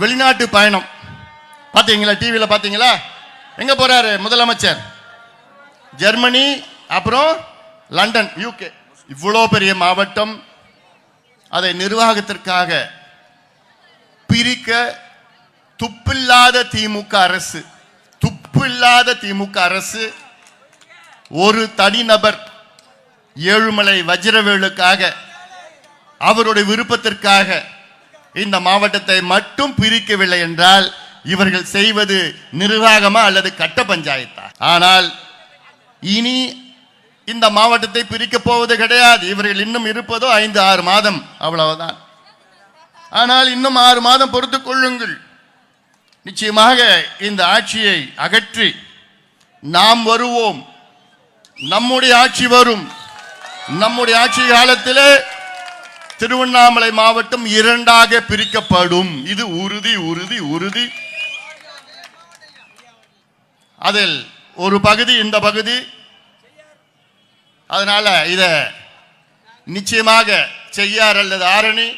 வெளிநாட்டு பயணம். பார்த்தீங்களா டிவியில் பார்த்தீங்களா எங்க போறாரு முதலமைச்சர்? ஜெர்மனி அப்புறம் லண்டன் யூகே இவ்வளோ பெரிய மாவட்டம். அதை நிர்வாகத்திற்காக பிரிக்க துப்பில்லாத திமுக அரசு துப்பில்லாத திமுக அரசு ஒரு தனிநபர் ஏழுமலை வஜ்ரவேலுக்காக அவருடைய விருப்பத்திற்காக இந்த மாவட்டத்தை மட்டும் பிரிக்கவில்லை என்றால் இவர்கள் செய்வது நிர்வாகமா அல்லது கட்ட பஞ்சாயத்தா? ஆனால் இனி இந்த மாவட்டத்தை பிரிக்கப் போவது கிடையாது. இவர்கள் இன்னும் இருப்பதோ ஐந்து ஆறு மாதம் அவ்வளவுதான். ஆனால் இன்னும் ஆறு மாதம் பொறுத்து கொள்ளுங்கள். நிச்சயமாக இந்த ஆட்சியை அகற்றி நாம் வருவோம். நம்முடைய ஆட்சி வரும். நம்முடைய ஆட்சி காலத்திலே திருவண்ணாமலை மாவட்டம் இரண்டாக பிரிக்கப்படும். இது உறுதி உறுதி உறுதி. அதில் ஒரு பகுதி இந்த பகுதி. அதனால இத நிச்சயமாக செய்யார் அல்லது ஆரணி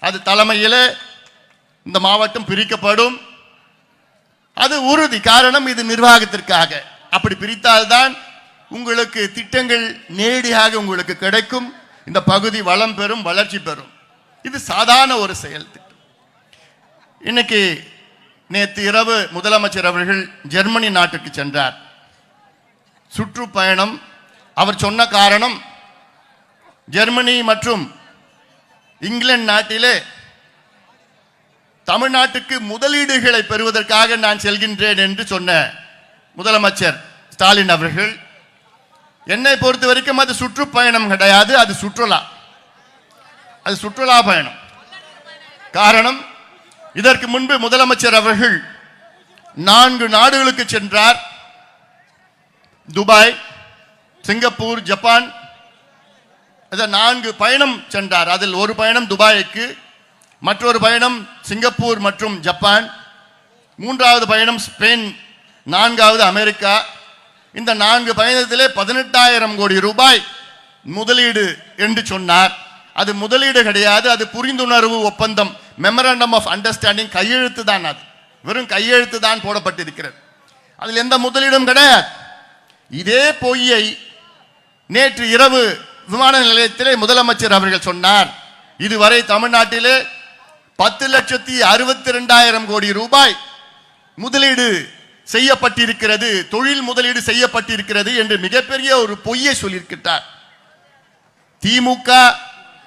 அது தலைமையிலே இந்த மாவட்டம் பிரிக்கப்படும். அது உறுதி காரணம் இது நிர்வாகத்திற்காக. அப்படி பிரித்தால்தான் உங்களுக்கு திட்டங்கள் நேரடியாக உங்களுக்கு கிடைக்கும். இந்த பகுதி வளம் பெறும் வளர்ச்சி பெறும். இது சாதாரண ஒரு செயல் திட்டம். இன்னைக்கு நேற்று இரவு முதலமைச்சர் அவர்கள் ஜெர்மனி நாட்டுக்கு சென்றார். சுற்றுப்பயணம் அவர் சொன்ன காரணம் ஜெர்மனி மற்றும் இங்கிலாந்து நாட்டிலே தமிழ்நாட்டுக்கு முதலீடுகளை பெறுவதற்காக நான் செல்கின்றேன் என்று சொன்ன முதலமைச்சர் ஸ்டாலின் அவர்கள் என்னை பொறுத்த வரைக்கும் அது சுற்றுப்பயணம் கிடையாது அது சுற்றுலா. அது சுற்றுலா பயணம். காரணம் இதற்கு முன்பு முதலமைச்சர் அவர்கள் நான்கு நாடுகளுக்கு சென்றார். Dubai Singapore Japan. இதை நான்கு பயணம் சென்றார். அதில் ஒரு பயணம் துபாய்க்கு மற்றொரு பயணம் சிங்கப்பூர் மற்றும் ஜப்பான். மூன்றாவது பயணம் ஸ்பெயின். நான்காவது அமெரிக்கா. இந்த நான்கு பயணத்திலே பதினெட்டாயிரம் கோடி ரூபாய் முதலீடு என்று சொன்னார். அது முதலீடு கிடையாது அது புரிந்துணர்வு ஒப்பந்தம் மெமரண்டம் ஆஃப் அண்டர்ஸ்டாண்டிங் கையெழுத்து தான் அது. வெறும் கையெழுத்து தான் போடப்பட்டிருக்கிறது. அதில் எந்த முதலீடும் கிடையாது. இதே பொய்யை நேற்று இரவு விமான நிலையத்திலே முதலமைச்சர் அவர்கள் சொன்னார். இதுவரை தமிழ்நாட்டிலே பத்து லட்சத்தி அறுபத்தி ரெண்டாயிரம் கோடி ரூபாய் முதலீடு செய்யப்பட்டிருக்கிறது தொழில் முதலீடு செய்யப்பட்டிருக்கிறது என்று மிகப்பெரிய ஒரு பொய்யை சொல்லியிருக்கிறார் திமுக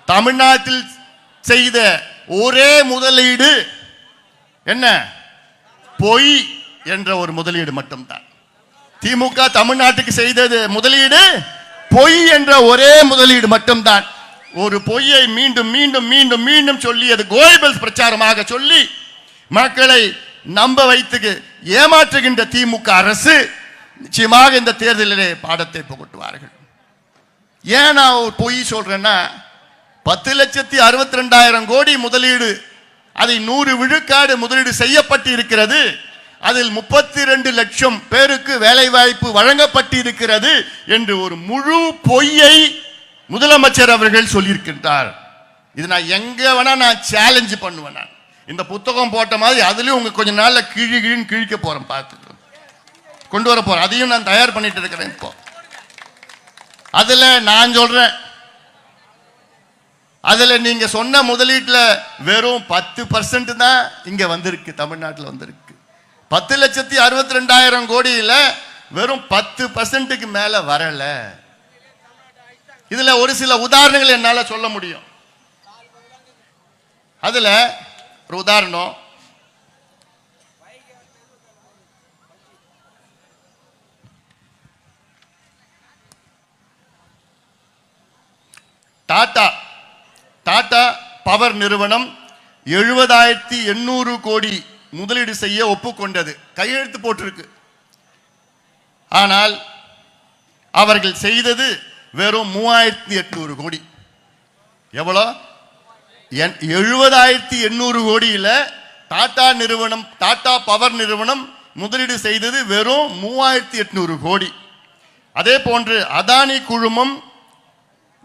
தமிழ்நாட்டில் செய்த ஒரே முதலீடு என்ன? பொய் என்ற ஒரு முதலீடு மட்டும்தான். திமுக தமிழ்நாட்டுக்கு செய்தது முதலீடு பொய் என்ற ஒரே முதலீடு மட்டும்தான். ஒரு பொய்யை மீண்டும் மீண்டும் மீண்டும் மீண்டும் சொல்லி அது கோயபல்ஸ் பிரச்சாரமாக சொல்லி மக்களை நம்ப வைத்து ஏமாற்றுகின்ற திமுக அரசு நிச்சயமாக இந்த தேர்தலிலே பாடத்தை புகட்டுவார்கள். ஏன் நான் ஒரு பொய் சொல்றேன்னா பத்து லட்சத்தி அறுபத்தி ரெண்டாயிரம் கோடி முதலீடு அதை நூறு விழுக்காடு முதலீடு செய்யப்பட்டு இருக்கிறது அதில் முப்பத்தி ரெண்டு லட்சம் பேருக்கு வேலை வாய்ப்பு வழங்கப்பட்டிருக்கிறது என்று ஒரு முழு பொய்யை முதலமைச்சர் அவர்கள் சொல்லியிருக்கின்றார். இது நான் எங்க வேணா நான் சேலஞ்சு பண்ணுவேன் நான். இந்த புத்தகம் போட்ட மாதிரி அதுலயும் உங்க கொஞ்ச நாள்ல கிழி கிழின்னு கிழிக்க போறேன் பார்த்துட்டு கொண்டு வர போறேன். அதையும் நான் தயார் பண்ணிட்டு இருக்கிறேன் இப்போ. அதுல நான் சொல்றேன். அதுல நீங்க சொன்ன முதலீட்டுல வெறும் பத்து பர்சன்ட் தான் இங்க வந்திருக்கு தமிழ்நாட்டில் வந்திருக்கு. பத்து லட்சத்தி அறுபத்தி ரெண்டாயிரம் கோடியில வெறும் பத்து பர்சன்ட்டுக்கு மேல வரல. இதுல ஒரு சில உதாரணங்கள் என்னால சொல்ல முடியும். அதுல ஒரு உதாரணம். டாடா டாடா பவர் நிறுவனம் எழுபதாயிரத்தி எண்ணூறு கோடி முதலீடு செய்ய ஒப்புக்கொண்டது. கையெழுத்து போட்டிருக்கு. ஆனால் அவர்கள் செய்தது வெறும் மூவாயிரத்தி எட்நூறு கோடி. எவ்வளோ? எழுபதாயிரத்தி எண்ணூறு கோடியில் டாடா நிறுவனம் டாடா பவர் நிறுவனம் முதலீடு செய்தது வெறும் மூவாயிரத்தி எட்நூறு கோடி. அதே போன்று அதானி குழுமம்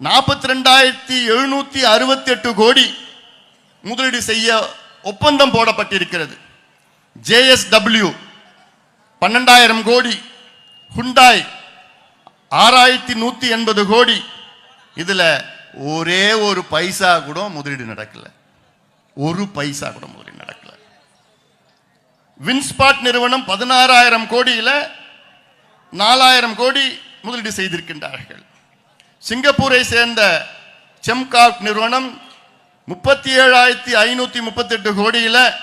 நாற்பத்தி ரெண்டாயிரத்தி எழுநூற்றி அறுபத்தி எட்டு கோடி முதலீடு செய்ய ஒப்பந்தம் போடப்பட்டிருக்கிறது. ஜேஎஸ்டபிள்யூ பன்னெண்டாயிரம் கோடி ஹுண்டாய் ஆறாயிரத்தி நூற்றி எண்பது கோடி. இதில் ஒரே ஒரு பைசா கூட முதலீடு நடக்கல. ஒரு பைசா கூட முதலீடு நடக்கல. வின்ஸ்பாட் நிறுவனம் பதினாறாயிரம் கோடியில் நாலாயிரம் கோடி முதலீடு செய்திருக்கின்றார்கள். சிங்கப்பூரை சேர்ந்த செம்காக் நிறுவனம் முப்பத்தி ஏழாயிரத்தி ஐநூத்தி முப்பத்தி எட்டு கோடியில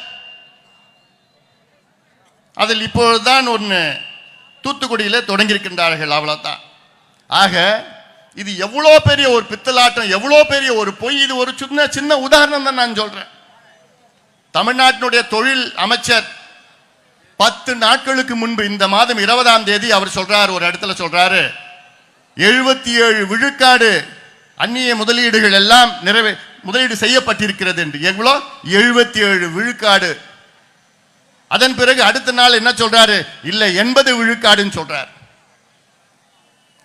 அதில் இப்பொழுதுதான் ஒன்று தூத்துக்குடியில் தொடங்கியிருக்கின்றார்கள் அவ்வளோதான் ஆக இது எவ்வளோ பெரிய ஒரு பித்தலாட்டம் எவ்வளோ பெரிய ஒரு பொய் இது ஒரு சின்ன சின்ன உதாரணம் தான் நான் சொல்றேன். தமிழ்நாட்டினுடைய தொழில் அமைச்சர் பத்து நாட்களுக்கு முன்பு இந்த மாதம் இருபதாம் தேதி அவர் சொல்றாரு ஒரு இடத்துல சொல்றாரு எழுபத்தி ஏழு விழுக்காடு அந்நிய முதலீடுகள் எல்லாம் நிறைவே முதலீடு செய்யப்பட்டிருக்கிறது என்று. எவ்வளோ? எழுபத்தி ஏழு விழுக்காடு. அதன் பிறகு அடுத்த நாள் என்ன சொல்றாரு? இல்லை எண்பது விழுக்காடுன்னு சொல்றாரு.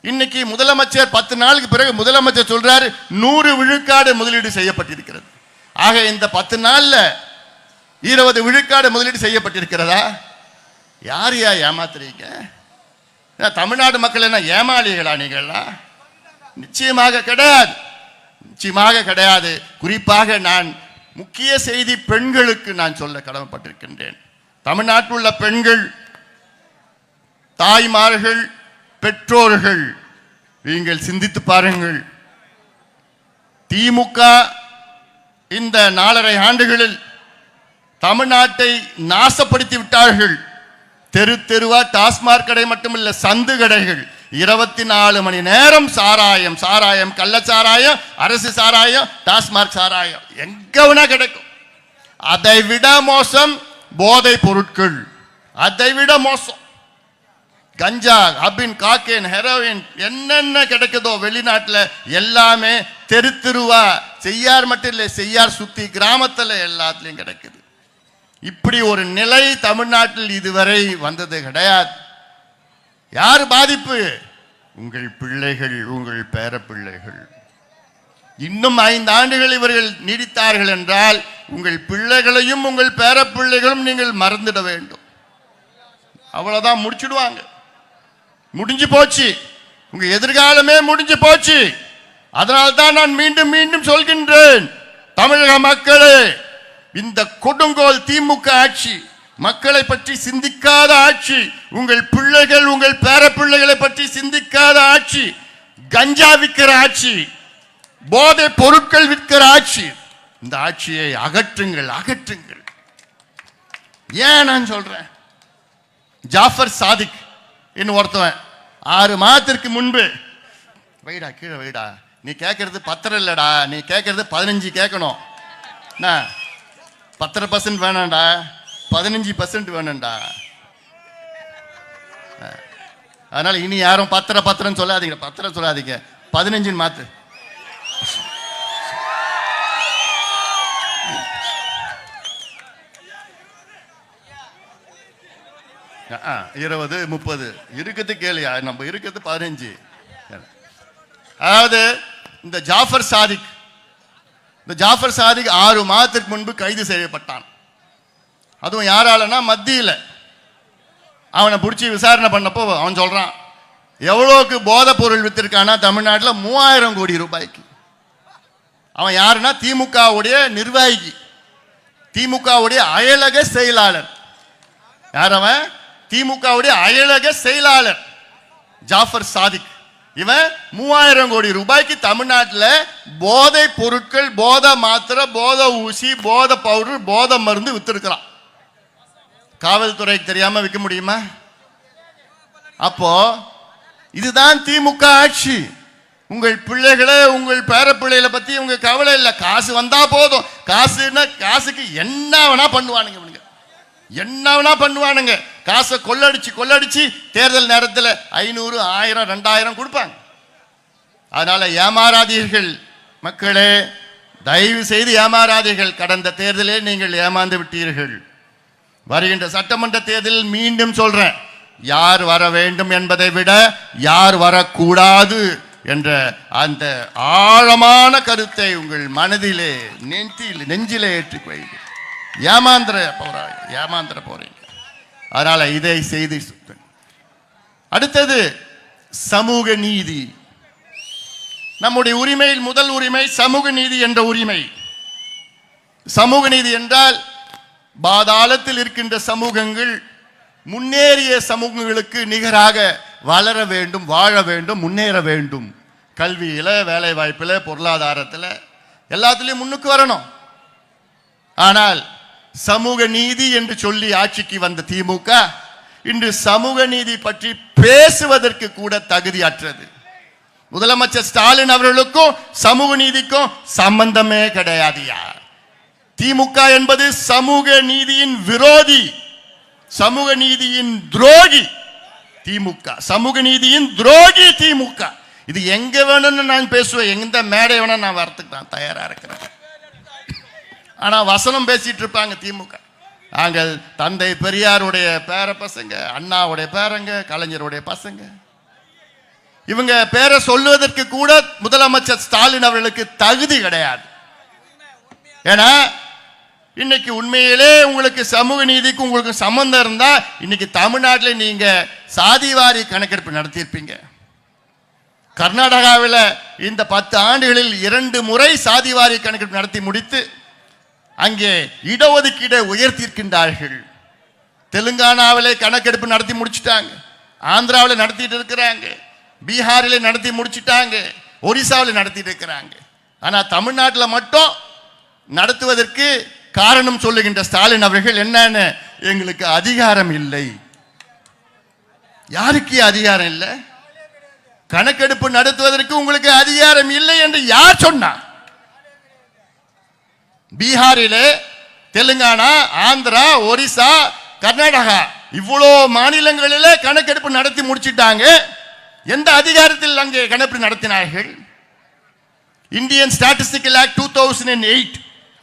இன்னைக்கு முதலமைச்சர் பத்து நாளுக்கு பிறகு முதலமைச்சர் சொல்றாரு நூறு விழுக்காடு முதலீடு செய்யப்பட்டிருக்கிறது. ஆக இந்த பத்து நாள்ல இருபது விழுக்காடு முதலீடு செய்யப்பட்டிருக்கிறதா? யார் யா ஏமாத்துறீங்க? தமிழ்நாடு மக்கள் என்ன ஏமாளிகளா நீங்கள்லாம்? நிச்சயமாக கிடையாது. நிச்சயமாக கிடையாது. குறிப்பாக நான் முக்கிய செய்தி பெண்களுக்கு நான் சொல்ல கடமைப்பட்டிருக்கின்றேன். தமிழ்நாட்டில் உள்ள பெண்கள் தாய்மார்கள் பெற்றோர்கள் நீங்கள் சிந்தித்து பாருங்கள். திமுக இந்த நாலரை ஆண்டுகளில் தமிழ்நாட்டை நாசப்படுத்தி விட்டார்கள். தெரு தெருவா டாஸ்மாக் கடை மட்டுமில்ல சந்து கடைகள். இருபத்தி நாலு மணி நேரம் சாராயம் சாராயம் கள்ளச்சாராயம் அரசு சாராயம் டாஸ்மாக் சாராயம். எங்க வேணா கிடைக்கும். அதை விட மோசம் போதை பொருட்கள். அதை விட மோசம். கஞ்சா அபின் காக்கேன் ஹெரோயின் என்னென்ன கிடைக்குதோ வெளிநாட்டில் எல்லாமே தெரு தெருவா செய்யார் மட்டும் இல்லை செய்யார் சுத்தி கிராமத்தில் எல்லாத்துலேயும் கிடைக்குது. இப்படி ஒரு நிலை தமிழ்நாட்டில் இதுவரை வந்தது கிடையாது. யார் பாதிப்பு? உங்கள் பிள்ளைகள் உங்கள் பேர பிள்ளைகள் இன்னும் ஐந்து ஆண்டுகள் இவர்கள் நீடித்தார்கள் என்றால் உங்கள் பிள்ளைகளையும் உங்கள் பேர பிள்ளைகளும் நீங்கள் மறந்துட வேண்டும். அவ்வளோதான் முடிச்சுடுவாங்க. முடிஞ்சு போச்சு. உங்க எதிர்காலமே முடிஞ்சு போச்சு. அதனால தான் நான் மீண்டும் மீண்டும் சொல்கின்றேன். தமிழக மக்களே இந்த கொடுங்கோல் திமுக ஆட்சி மக்களை பற்றி சிந்திக்காத ஆட்சி உங்கள் பிள்ளைகள் உங்கள் பேர பிள்ளைகளை பற்றி சிந்திக்காத ஆட்சி கஞ்சா விற்கிற ஆட்சி போதை பொருட்கள் விற்கிற ஆட்சி இந்த ஆட்சியை அகற்றுங்கள் அகற்றுங்கள். ஏன் நான் சொல்றேன்? ஜாஃபர் சாதிக் இன்னும் ஒருத்தவன். ஆறு மாதத்திற்கு முன்பு. வைடா கீழே வைடா. நீ கேட்கறது பத்திரம் இல்லைடா. நீ கேட்கறது பதினஞ்சு கேட்கணும். என்ன? பத்தரை பர்சன்ட் வேணாண்டா பதினஞ்சு பர்சன்ட் வேணும்டா. அஹ். அதனால இனி யாரும் பத்திர பத்திரம் சொல்லாதீங்க. பத்திரம் சொல்லாதீங்க. பதினஞ்சுன்னு மாத்து. இருபது முப்பது. இருக்கிறது கேளியா நம்ம இருக்கிறது பதினஞ்சு. அதாவது இந்த ஜாஃபர் சாதிக் இந்த ஜாஃபர் சாதிக் ஆறு மாதத்திற்கு முன்பு கைது செய்யப்பட்டான். அதுவும் யாராலனா மத்தியில். அவனை பிடிச்சி விசாரணை பண்ணப்போ அவன் சொல்கிறான் எவ்வளோக்கு போதைப் பொருள் வித்திருக்கானா தமிழ்நாட்டில் மூவாயிரம் கோடி ரூபாய்க்கு. அவன் யாருன்னா திமுகவுடைய நிர்வாகி. திமுகவுடைய அயலக செயலாளர். யார் அவன்? திமுகவுடைய அயலக செயலாளர் ஜாஃபர் சாதிக். இவன் மூவாயிரம் கோடி ரூபாய்க்கு தமிழ்நாட்டில் போதை பொருட்கள் போதை மாத்திரை போதை ஊசி போதை பவுடர் போதை மருந்து வித்திருக்கிறான். காவல்துறைக்கு தெரியாம விற்க முடியுமா? அப்போ இதுதான் திமுக ஆட்சி. உங்கள் பிள்ளைகளை உங்கள் பேர பிள்ளைகளை பத்தி உங்க கவலை இல்லை. காசு வந்தா போதும். காசுன்னா காசுக்கு என்ன வேணா பண்ணுவானுங்க என்ன பண்ணுவானுங்க? காசை கொள்ளடிச்சு கொள்ளடிச்சு தேர்தல் நேரத்தில் ஐநூறு ஆயிரம் ரெண்டாயிரம் கொடுப்பாங்க. அதனால ஏமாறாதீர்கள். மக்களே தயவு செய்து ஏமாறாதீர்கள். கடந்த தேர்தலே நீங்கள் ஏமாந்து விட்டீர்கள். வருகின்ற சட்டமன்ற தேர்தலில் மீண்டும் சொல்றேன் யார் வர வேண்டும் என்பதை விட யார் வரக்கூடாது என்ற அந்த ஆழமான கருத்தை உங்கள் மனதிலே நெஞ்சில் நெஞ்சிலே ஏற்றுக்கொள்கிறேன். ஏமாந்திர போறாங்க ஏமாந்திர போறீங்க. அதனால இதை செய்து அடுத்தது சமூக நீதி. நம்முடைய உரிமையில் முதல் உரிமை சமூக நீதி என்ற உரிமை. சமூக நீதி என்றால் பாதாளத்தில் இருக்கின்ற சமூகங்கள் முன்னேறிய சமூகங்களுக்கு நிகராக வளர வேண்டும் வாழ வேண்டும் முன்னேற வேண்டும். கல்வியில வேலை வாய்ப்பில் பொருளாதாரத்தில் எல்லாத்துலேயும் முன்னுக்கு வரணும். ஆனால் சமூக நீதி என்று சொல்லி ஆட்சிக்கு வந்த திமுக இன்று சமூக நீதி பற்றி பேசுவதற்கு கூட தகுதியற்றது. முதலமைச்சர் ஸ்டாலின் அவர்களுக்கும் சமூக நீதிக்கும் சம்பந்தமே கிடையாதுயா திமுக என்பது சமூக நீதியின் விரோதி சமூக நீதியின் துரோகி திமுக சமூக நீதியின் துரோகி திமுக. இது எங்க வேணும்னு நான் பேசுவேன் எந்த மேடை வேணும் நான் வரத்துக்கு நான் தயாரா இருக்கிறேன். ஆனால் வசனம் பேசிட்டு இருப்பாங்க திமுக. நாங்கள் தந்தை பெரியாருடைய பேர பசங்க அண்ணாவுடைய பேரங்க கலைஞருடைய பசங்க. இவங்க பேரை சொல்லுவதற்கு கூட முதலமைச்சர் ஸ்டாலின் அவர்களுக்கு தகுதி கிடையாது. ஏன்னா இன்னைக்கு உண்மையிலே உங்களுக்கு சமூக நீதிக்கு உங்களுக்கு சம்பந்தம் இருந்தா இன்னைக்கு தமிழ்நாட்டில் நீங்க சாதிவாரி கணக்கெடுப்பு நடத்தியிருப்பீங்க. கர்நாடகாவில் இந்த பத்து ஆண்டுகளில் இரண்டு முறை சாதிவாரி கணக்கெடுப்பு நடத்தி முடித்து அங்கே இடஒதுக்கீடை உயர்த்தியிருக்கின்றார்கள். தெலுங்கானாவிலே கணக்கெடுப்பு நடத்தி முடிச்சுட்டாங்க. ஆந்திராவில் நடத்திட்டு இருக்கிறாங்க. பீகாரில் நடத்தி முடிச்சிட்டாங்க. ஒரிசாவில் நடத்திட்டு இருக்கிறாங்க. ஆனால் தமிழ்நாட்டில் மட்டும் நடத்துவதற்கு காரணம் சொல்லுகின்ற ஸ்டாலின் அவர்கள் என்னன்னு எங்களுக்கு அதிகாரம் இல்லை. யாருக்கு அதிகாரம் இல்லை? கணக்கெடுப்பு நடத்துவதற்கு உங்களுக்கு அதிகாரம் இல்லை என்று யார் சொன்னார் பீகாரிலே தெலுங்கானா ஆந்திரா ஒரிசா கர்நாடகா இவ்வளோ மாநிலங்களிலே கணக்கெடுப்பு நடத்தி முடிச்சிட்டாங்க. எந்த அதிகாரத்தில் அங்கே கணக்கெடுப்பு நடத்தினார்கள்? Indian statistical act two thousand and eight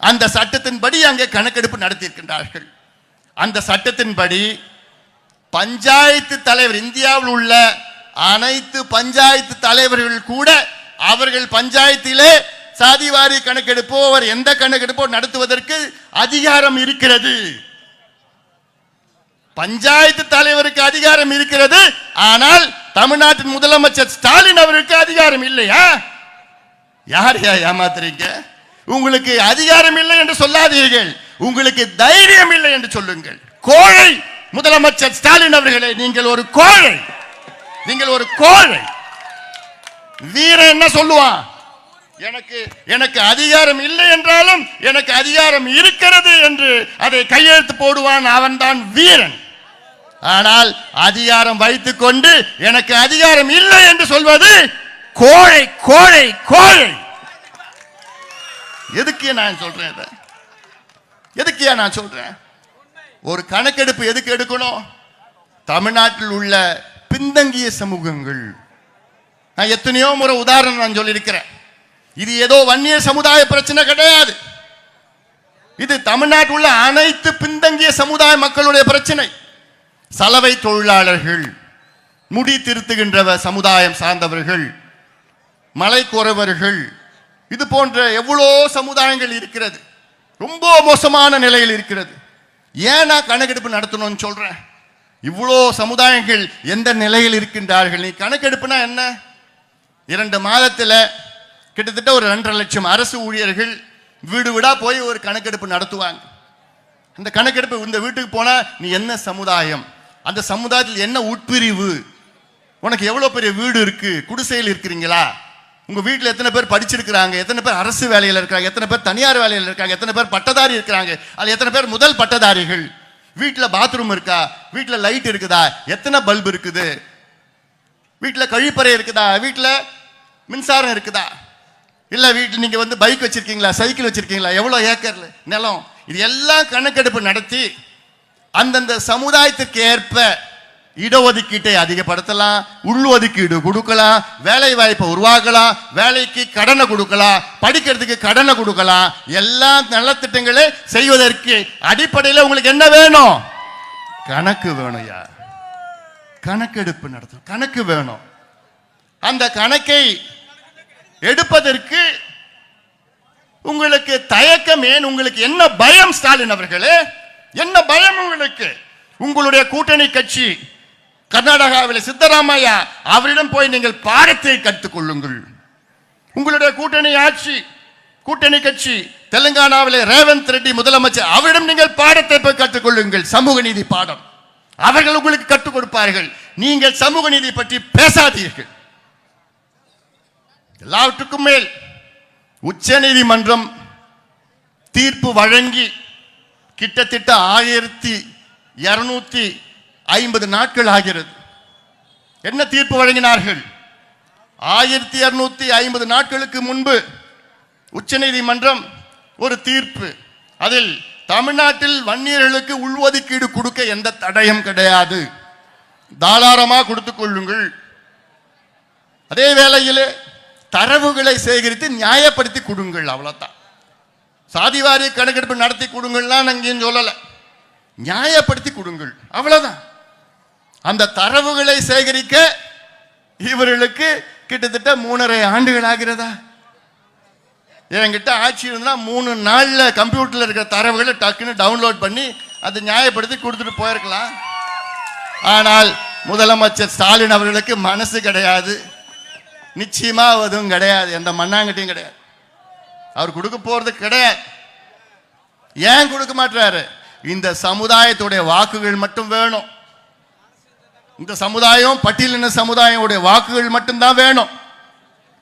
அந்த சட்டத்தின்படி அங்கே கணக்கெடுப்பு நடத்தியிருக்கின்றார்கள். அந்த சட்டத்தின்படி பஞ்சாயத்து தலைவர் இந்தியாவில் உள்ள அனைத்து பஞ்சாயத்து தலைவர்கள் கூட அவர்கள் பஞ்சாயத்திலே சாதிவாரி கணக்கெடுப்போ அவர் எந்த கணக்கெடுப்போ நடத்துவதற்கு அதிகாரம் இருக்கிறது. பஞ்சாயத்து தலைவருக்கு அதிகாரம் இருக்கிறது. ஆனால் தமிழ்நாட்டின் முதலமைச்சர் ஸ்டாலின் அவருக்கு அதிகாரம் இல்லையா? யார் யா ஏமாத்துறீங்க? உங்களுக்கு அதிகாரம் இல்லை என்று சொல்லாதீர்கள். உங்களுக்கு தைரியம் இல்லை என்று சொல்லுங்கள். கோழை முதலமைச்சர் ஸ்டாலின் அவர்களே நீங்கள் ஒரு கோழை. நீங்கள் ஒரு கோழை. வீரன் என்ன சொல்லுவான்? எனக்கு எனக்கு அதிகாரம் இல்லை என்றாலும் எனக்கு அதிகாரம் இருக்கிறது என்று அதை கையெழுத்து போடுவான் அவன்தான் வீரன். ஆனால் அதிகாரம் வைத்துக் கொண்டு எனக்கு அதிகாரம் இல்லை என்று சொல்வது கோழை கோழை கோழை. எதுக்கு நான் சொல்றேன் இதை? எதுக்கு நான் சொல்றேன்? ஒரு கணக்கெடுப்பு எதுக்கு எடுக்கணும்? தமிழ்நாட்டில் உள்ள பின்தங்கிய சமூகங்கள். நான் எத்தனையோ முறை உதாரணம் நான் சொல்லியிருக்கிறேன். இது ஏதோ வன்னிய சமுதாய பிரச்சனை கிடையாது. இது தமிழ்நாட்டில் உள்ள அனைத்து பின்தங்கிய சமுதாய மக்களுடைய பிரச்சனை. சலவை தொழிலாளர்கள் முடி திருத்துகின்ற சமுதாயம் சார்ந்தவர்கள் மலை குறவர்கள் இது போன்ற எவ்வளோ சமுதாயங்கள் இருக்கிறது. ரொம்ப மோசமான நிலையில் இருக்கிறது. ஏன் நான் கணக்கெடுப்பு நடத்தணும்னு சொல்கிறேன் இவ்வளோ சமுதாயங்கள் எந்த நிலையில் இருக்கின்றார்கள்? நீ கணக்கெடுப்புனா என்ன? இரண்டு மாதத்தில் கிட்டத்தட்ட ஒரு ரெண்டரை லட்சம் அரசு ஊழியர்கள் வீடு வீடா போய் ஒரு கணக்கெடுப்பு நடத்துவாங்க. அந்த கணக்கெடுப்பு இந்த வீட்டுக்கு போனா நீ என்ன சமுதாயம்? அந்த சமுதாயத்தில் என்ன உட்பிரிவு? உனக்கு எவ்வளவு பெரிய வீடு இருக்கு? குடிசையில் இருக்கிறீங்களா? உங்க வீட்டில் எத்தனை பேர் படிச்சிருக்கிறாங்க? எத்தனை பேர் அரசு வேலையில் இருக்காங்க எத்தனை பேர் தனியார் வேலையில் இருக்காங்க? எத்தனை பேர் பட்டதாரி இருக்கிறாங்க? அது எத்தனை பேர் முதல் பட்டதாரிகள்? வீட்டில் பாத்ரூம் இருக்கா? வீட்டில் லைட் இருக்குதா? எத்தனை பல்ப் இருக்குது? வீட்டில் கழிப்பறை இருக்குதா? வீட்டில் மின்சாரம் இருக்குதா? இல்லை வீட்டில் நீங்கள் வந்து பைக் வச்சுருக்கீங்களா சைக்கிள் வச்சுருக்கீங்களா எவ்வளோ ஏக்கரில் நிலம். இது எல்லாம் கணக்கெடுப்பு நடத்தி அந்தந்த சமுதாயத்திற்கு ஏற்ப இடஒதுக்கீட்டை அதிகப்படுத்தலாம் உள்ஒதுக்கீடு கொடுக்கலாம் வேலை வாய்ப்பை உருவாக்கலாம் வேலைக்கு கடனை கொடுக்கலாம் படிக்கிறதுக்கு கடனை கொடுக்கலாம். எல்லா நலத்திட்டங்களை செய்வதற்கு அடிப்படையில் உங்களுக்கு என்ன வேணும்? கணக்கு வேணும் யார் கணக்கெடுப்பு நடத்தணும். கணக்கு வேணும். அந்த கணக்கை எடுப்பதற்கு உங்களுக்கு தயக்கம் ஏன்? உங்களுக்கு என்ன பயம் ஸ்டாலின் அவர்களே? என்ன பயம் உங்களுக்கு? உங்களுடைய கூட்டணி கட்சி கர்நாடகாவில் சித்தராமையா அவரிடம் போய் நீங்கள் பாடத்தை கற்றுக் கொள்ளுங்கள் உங்களுடைய கூட்டணி ஆட்சி கூட்டணி கட்சி தெலுங்கானாவிலே ரேவந்த் ரெட்டி முதலமைச்சர் அவரிடம் நீங்கள் பாடத்தை போய் கற்றுக்கொள்ளுங்கள். சமூக நீதி பாடம். அவர்கள் உங்களுக்கு கற்றுக் கொடுப்பார்கள். நீங்கள் சமூக நீதி பற்றி பேசாதீர்கள். எல்லாவற்றுக்கும் மேல் உச்ச நீதிமன்றம் தீர்ப்பு வழங்கி கிட்டத்தட்ட ஆயிரத்தி இருநூத்தி ஐம்பது நாட்கள் ஆகிறது. என்ன தீர்ப்பு வழங்கினார்கள்? ஆயிரத்தி இருநூத்தி ஐம்பது நாட்களுக்கு முன்பு உச்சநீதிமன்றம் ஒரு தீர்ப்பு. அதில் தமிழ்நாட்டில் வன்னியர்களுக்கு உள்ஒதுக்கீடு கொடுக்க எந்த தடயம் கிடையாது. தாராளமாக கொடுத்துக் கொள்ளுங்கள். அதே வேளையிலே தரவுகளை சேகரித்து நியாயப்படுத்தி கொடுங்கள் அவ்வளோதான் சாதிவாரி கணக்கெடுப்பு நடத்தி கொடுங்கள்லாம் அங்கேயும் இங்கேயும் நியாயப்படுத்தி கொடுங்கள் அவ்வளோதான் அந்த தரவுகளை சேகரிக்க இவர்களுக்கு கிட்டத்தட்ட மூணரை ஆண்டுகள் ஆகிறதா? என்கிட்ட ஆட்சி இருந்தால் மூணு நாளில் கம்ப்யூட்டரில் இருக்கிற தரவுகளை டக்குன்னு டவுன்லோட் பண்ணி அதை நியாயப்படுத்தி கொடுத்துட்டு போயிருக்கலாம். ஆனால் முதலமைச்சர் ஸ்டாலின் அவர்களுக்கு மனசு கிடையாது. நிச்சயமா அதுவும் கிடையாது. எந்த மண்ணாங்கட்டியும் கிடையாது. அவர் கொடுக்க போறது கிடையாது. ஏன் கொடுக்க மாட்டாரு இந்த சமுதாயத்துடைய வாக்குகள் மட்டும் வேணும். இந்த சமுதாயம் பட்டியலின சமுதாயமுடைய வாக்குகள் மட்டும்தான் வேணும்.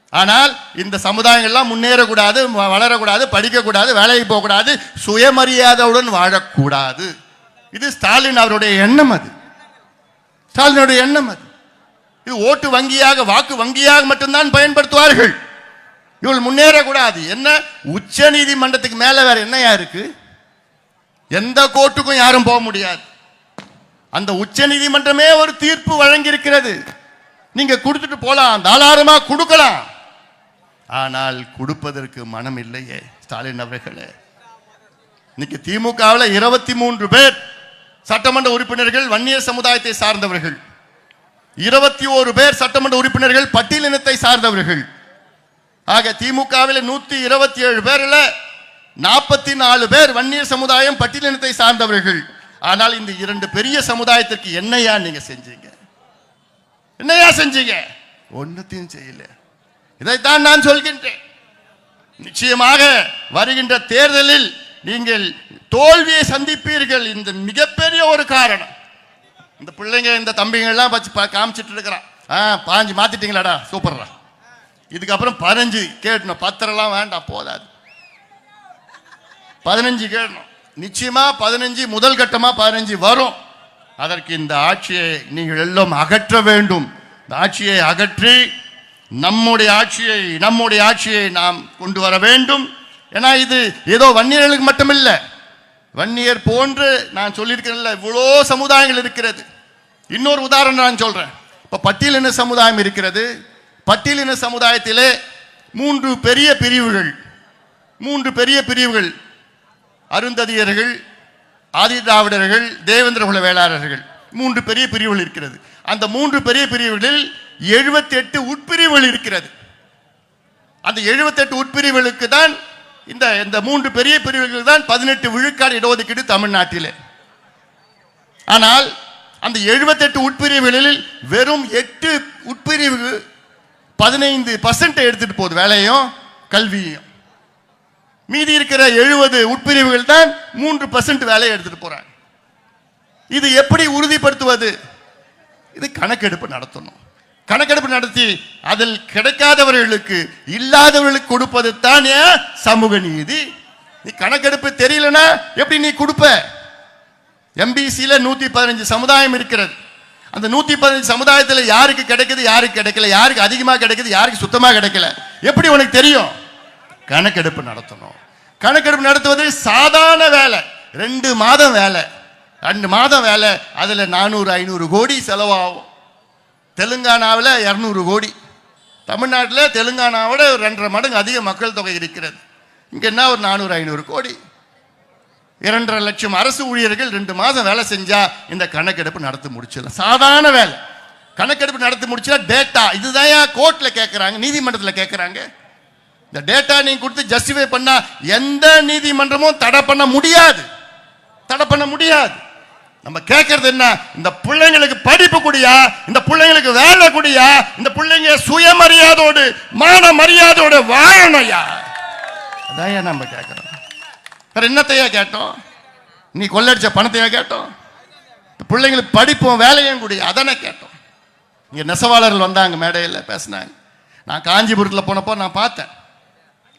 ஆனால் இந்த சமுதாயங்கள்லாம் முன்னேறக்கூடாது வ- வளரக்கூடாது படிக்கக்கூடாது வேலைக்கு போகக்கூடாது சுயமரியாதையுடன் வாழக்கூடாது. இது ஸ்டாலின் அவருடைய எண்ணம் அது. ஸ்டாலினுடைய எண்ணம் அது. இது ஓட்டு வங்கியாக வாக்கு வங்கியாக மட்டும்தான் பயன்படுத்துவார்கள். இவள் முன்னேறக்கூடாது என்ன? உச்ச நீதிமன்றத்துக்கு மேல வேற என்னையா இருக்கு? எந்த கோர்ட்டுக்கும் யாரும் போக முடியாது. அந்த உச்ச நீதிமன்றமே ஒரு தீர்ப்பு வழங்கியிருக்கிறது. நீங்க கொடுத்துட்டு போலாம். தாராளமா கொடுக்கலாம். ஆனால் கொடுப்பதற்கு மனம் இல்லையே ஸ்டாலின் அவர்களே. இன்னைக்கு திமுகவில் இருபத்தி மூன்று பேர் சட்டமன்ற உறுப்பினர்கள் வன்னியர் சமுதாயத்தை சார்ந்தவர்கள். இருபத்தி ஓரு பேர் சட்டமன்ற உறுப்பினர்கள் பட்டியலினத்தை சார்ந்தவர்கள். ஆக திமுகவில் நூத்தி இருபத்தி ஏழு பேர்ல நாற்பத்தி நாலு பேர் வன்னியர் சமுதாயம் பட்டியலினத்தை சார்ந்தவர்கள். ஆனால் இந்த இரண்டு பெரிய சமுதாயத்திற்கு என்னையா நீங்க செஞ்சீங்க? என்னையா செஞ்சீங்க? ஒன்னத்தையும் செய்யல. இதைத்தான் நான் சொல்கின்றேன். நிச்சயமாக வருகின்ற தேர்தலில் நீங்கள் தோல்வியை சந்திப்பீர்கள். இந்த மிகப்பெரிய ஒரு காரணம். இந்த பிள்ளைங்க இந்த தம்பிங்கள்லாம் வச்சு பா- காமிச்சிட்டு இருக்கிறான் ஆ பாஞ்சு மாத்திட்டீங்களாடா சூப்பர்ரா இதுக்கப்புறம் பதினஞ்சு கேட்டணும் பத்திரம்லாம் வேண்டாம் போதாது. பதினஞ்சு கேட்டணும் நிச்சயமா பதினஞ்சு முதல் கட்டமா பதினஞ்சு வரும். அதற்கு இந்த ஆட்சியை நீங்கள் எல்லாம் அகற்ற வேண்டும். இந்த ஆட்சியை அகற்றி நம்முடைய ஆட்சியை நம்முடைய ஆட்சியை நாம் கொண்டு வர வேண்டும். ஏன்னா இது ஏதோ வன்னியர்களுக்கு மட்டுமில்லை. வன்னியர் போன்று நான் சொல்லியிருக்கிறேன்ல இவ்வளோ சமுதாயங்கள் இருக்கிறது. இன்னொரு உதாரணம் நான் சொல்றேன். இப்ப பட்டியலின சமுதாயம் இருக்கிறது. பட்டியலின சமுதாயத்திலே மூன்று பெரிய பிரிவுகள். மூன்று பெரிய பிரிவுகள். அருந்ததியர்கள் ஆதி திராவிடர்கள் தேவேந்திர குல வேளாளர்கள். மூன்று பெரிய பிரிவுகள் இருக்கிறது. அந்த மூன்று பெரிய பிரிவுகளில் 78 எட்டு உட்பிரிவுகள் இருக்கிறது. அந்த 78 உட்பிரிவுகளுக்கு தான் இந்த இந்த மூன்று பெரிய பிரிவுகள் தான் பதினெட்டு விழுக்காடு இடஒதுக்கீடு தமிழ்நாட்டிலே. ஆனால் அந்த 78 உட்பிரிவுகளில் வெறும் எட்டு உட்பிரிவு பதினைந்து பர்சன்ட் எடுத்துட்டு போகுது வேலையும் கல்வியும். மீதி இருக்கிற எழுபது உட்பிரிவுகள் தான் மூன்று பர்சன்ட் வேலையை எடுத்துட்டு போறாங்க. இது எப்படி உறுதிப்படுத்துவது? இது கணக்கெடுப்பு நடத்தணும். கணக்கெடுப்பு நடத்தி அதில் கிடைக்காதவர்களுக்கு இல்லாதவர்களுக்கு கொடுப்பது தான் சமூக நீதி. நீ கணக்கெடுப்பு தெரியலனா எப்படி நீ கொடுப்ப? எம்பிசியில் நூற்றி பதினஞ்சு சமுதாயம் இருக்கிறது. அந்த நூற்றி பதினஞ்சு சமுதாயத்தில் யாருக்கு கிடைக்குது யாருக்கு கிடைக்கல யாருக்கு அதிகமாக கிடைக்குது யாருக்கு சுத்தமாக கிடைக்கல? எப்படி உனக்கு தெரியும்? கணக்கெடுப்பு நடத்தணும். கணக்கெடுப்பு நடத்துவது சாதாரண வேலை. ரெண்டு மாதம் வேலை. ரெண்டு மாதம் வேலை. அதில் நானூறு ஐநூறு கோடி செலவாகும். தெலுங்கானாவில் இரநூறு கோடி. தமிழ்நாட்டில் தெலுங்கானாவோட ஒரு ரெண்டரை மடங்கு அதிக மக்கள் தொகை இருக்கிறது. இங்கே என்ன ஒரு நானூறு ஐநூறு கோடி. இரண்டரை லட்சம் அரசு ஊழியர்கள் ரெண்டு மாதம் வேலை செஞ்சா இந்த கணக்கெடுப்பு நடத்தி முடிச்சிடலாம். சாதாரண வேலை. கணக்கெடுப்பு நடத்தி முடிச்சா டேட்டா இதுதான் கோர்ட்ல கேட்குறாங்க நீதிமன்றத்தில் கேட்குறாங்க இந்த டேட்டா நீங்கள் கொடுத்து ஜஸ்டிஃபை பண்ணா எந்த நீதிமன்றமும் தடை பண்ண முடியாது. தடை பண்ண முடியாது. நம்ம கேட்கறது என்ன? இந்த பிள்ளைங்களுக்கு படிப்பு குடியா? இந்த பிள்ளைங்களுக்கு வேலை குடியா? இந்த பிள்ளைங்க சுயமரியாதோடு மான மரியாதையோடு வாழணும்யா. அதான் நம்ம கேட்குறோம் வேற என்னத்தையா கேட்டோம்? நீ கொள்ளடிச்ச பணத்தையா கேட்டோம்? பிள்ளைங்களுக்கு படிப்பும் வேலையும் கூடிய அதானே கேட்டோம். இங்கே நெசவாளர்கள் வந்தாங்க மேடையில் பேசினாங்க. நான் காஞ்சிபுரத்தில் போனப்போ நான் பார்த்தேன்.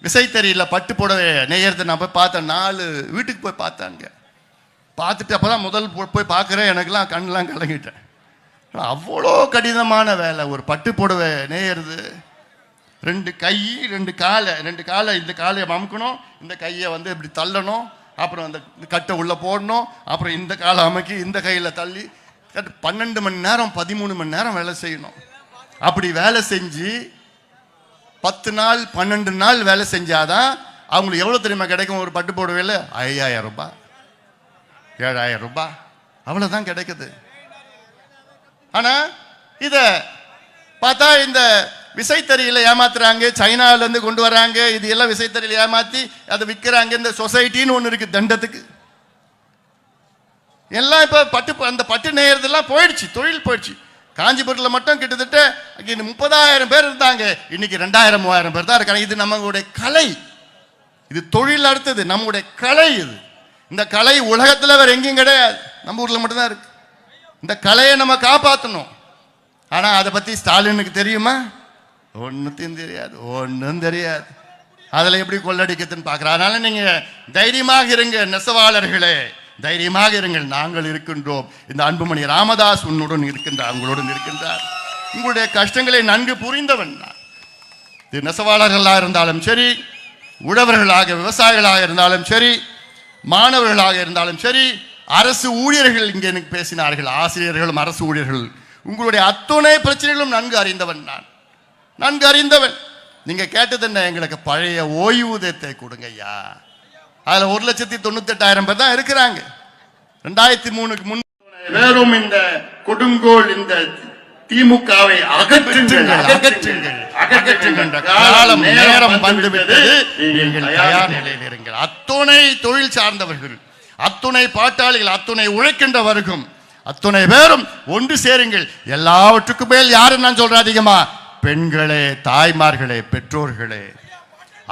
விசைத்தறியில் பட்டு புடவை நெய்யறதை நான் போய் பார்த்தேன். நாலு வீட்டுக்கு போய் பார்த்தாங்க பார்த்துட்டு அப்போ தான் முதல் போ- போய் பார்க்குறேன். எனக்குலாம் கண்ணெலாம் கலங்கிட்டேன். அவ்வளோ கடினமான வேலை. ஒரு பட்டு புடவை நெய்யறது ரெண்டு கை ரெண்டு காலை ரெண்டு காலை இந்த காலையை அமுக்கணும் இந்த கையை வந்து இப்படி தள்ளணும் அப்புறம் அந்த கட்டை உள்ளே போடணும் அப்புறம் இந்த காலை அமைக்கி இந்த கையில் தள்ளி கட் பன்னெண்டு மணி நேரம் பதிமூணு மணி நேரம் வேலை செய்யணும். அப்படி வேலை செஞ்சு பத்து நாள் பன்னெண்டு நாள் வேலை செஞ்சாதான் அவங்களுக்கு எவ்வளோ தெரியுமா கிடைக்கும்? ஒரு பட்டு போடுவேல ஐயாயிரம் ரூபாய். ஏழாயிரம் ரூபாய். அவ்வளோதான் கிடைக்குது. ஆனால் இதை பார்த்தா இந்த விசைத்தறியில் ஏமாத்துறாங்க சைனாவிலேருந்து கொண்டு வராங்க இது எல்லாம் விசைத்தறியில் ஏமாற்றி அதை விற்கிறாங்க இந்த சொசைட்டின்னு ஒன்று இருக்குது தண்டத்துக்கு. எல்லாம் இப்போ பட்டு அந்த பட்டு நெய்யறதெல்லாம் போயிடுச்சு தொழில் போயிடுச்சு. காஞ்சிபுரத்தில் மட்டும் கிட்டத்தட்ட முப்பதாயிரம் பேர் இருந்தாங்க. இன்னைக்கு ரெண்டாயிரம் மூவாயிரம் பேர் தான் இருக்காங்க. இது நம்மளுடைய கலை. இது தொழில் அடுத்தது நம்முடைய கலை இது. இந்த கலை உலகத்தில் வேற எங்கேயும் கிடையாது. நம்ம ஊரில் மட்டும்தான் இருக்கு. இந்த கலையை நம்ம காப்பாற்றணும் ஆனால் அதை பற்றி ஸ்டாலினுக்கு தெரியுமா? ஒன்றுத்தையும் தெரியாது ஒன்றும் தெரியாது. அதில் எப்படி கொள்ளடிக்கிறதுன்னு பார்க்குறேன். அதனால் நீங்கள் தைரியமாக இருங்க நெசவாளர்களே. தைரியமாக இருங்கள் நாங்கள் இருக்கின்றோம். இந்த அன்புமணி ராமதாஸ் உன்னுடன் இருக்கின்றார் உங்களுடன் இருக்கின்றார். உங்களுடைய கஷ்டங்களை நன்கு புரிந்தவன் நான். இது நெசவாளர்களாக இருந்தாலும் சரி உழவர்களாக விவசாயிகளாக இருந்தாலும் சரி மாணவர்களாக இருந்தாலும் சரி அரசு ஊழியர்கள் இங்கே எனக்கு பேசினார்கள் ஆசிரியர்களும் அரசு ஊழியர்கள். உங்களுடைய அத்துணை பிரச்சனைகளும் நன்கு அறிந்தவன் நான். நன்கு அறிந்தவன். நீங்க கேட்டது என்ன? எங்களுக்கு பழைய ஓய்வூதியத்தை கொடுங்க ஐயா அதுல ஒரு லட்சத்தி தொண்ணூத்தி எட்டாயிரம் பேர் தான் இருக்கிறாங்க. ரெண்டாயிரத்தி மூணுக்கு முன் வேறும் இந்த கொடுங்கோல் இந்த திமுகவை நேரம் வந்துவிட்டது. நீங்கள் தயார் நிலையில் இருங்கள். அத்துணை தொழில் சார்ந்தவர்கள் அத்துணை பாட்டாளிகள் அத்துணை உழைக்கின்ற வர்க்கம் அத்துணை பேரும் ஒன்று சேருங்கள். எல்லாவற்றுக்கும் மேல் யாரு நான் சொல்றேன் அதிகமா பெண்களே தாய்மார்களே பெற்றோர்களே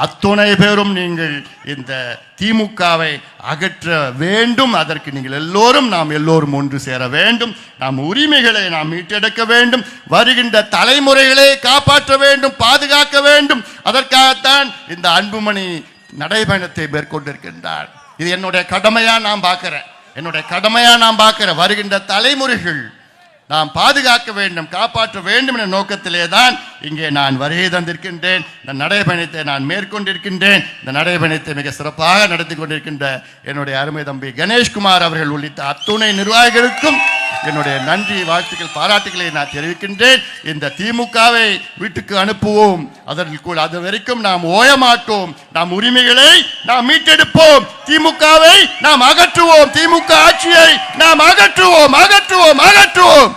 அத்துணை பேரும் நீங்கள் இந்த திமுகவை அகற்ற வேண்டும். அதற்கு நீங்கள் எல்லோரும் நாம் எல்லோரும் ஒன்று சேர வேண்டும். நாம் உரிமைகளை நாம் மீட்டெடுக்க வேண்டும். வருகின்ற தலைமுறைகளை காப்பாற்ற வேண்டும் பாதுகாக்க வேண்டும். அதற்காகத்தான் இந்த அன்புமணி நடைபயணத்தை மேற்கொண்டிருக்கின்றார். இது என்னுடைய கடமையா நான் பார்க்கிறேன். என்னுடைய கடமையா நான் பார்க்கிறேன். வருகின்ற தலைமுறைகள் நாம் பாதுகாக்க வேண்டும் காப்பாற்ற வேண்டும் என்ற நோக்கத்திலே தான் இங்கே நான் வருகை தந்திருக்கின்றேன். இந்த நடைபயணத்தை நான் மேற்கொண்டிருக்கின்றேன். இந்த நடைபயணத்தை மிக சிறப்பாக நடத்தி கொண்டிருக்கின்ற என்னுடைய அருமை தம்பி கணேஷ்குமார் அவர்கள் உள்ளிட்ட அத்துணை நிர்வாகிகளுக்கும் என்னுடைய நன்றி வாழ்த்துக்கள் பாராட்டுகளை நான் தெரிவிக்கின்றேன். இந்த திமுகவை வீட்டுக்கு அனுப்புவோம். அதற்குள் அது வரைக்கும் நாம் ஓயமாட்டோம். நாம் உரிமைகளை நாம் மீட்டெடுப்போம். திமுகவை நாம் அகற்றுவோம். திமுக ஆட்சியை நாம் அகற்றுவோம் அகற்றுவோம் அகற்றுவோம்.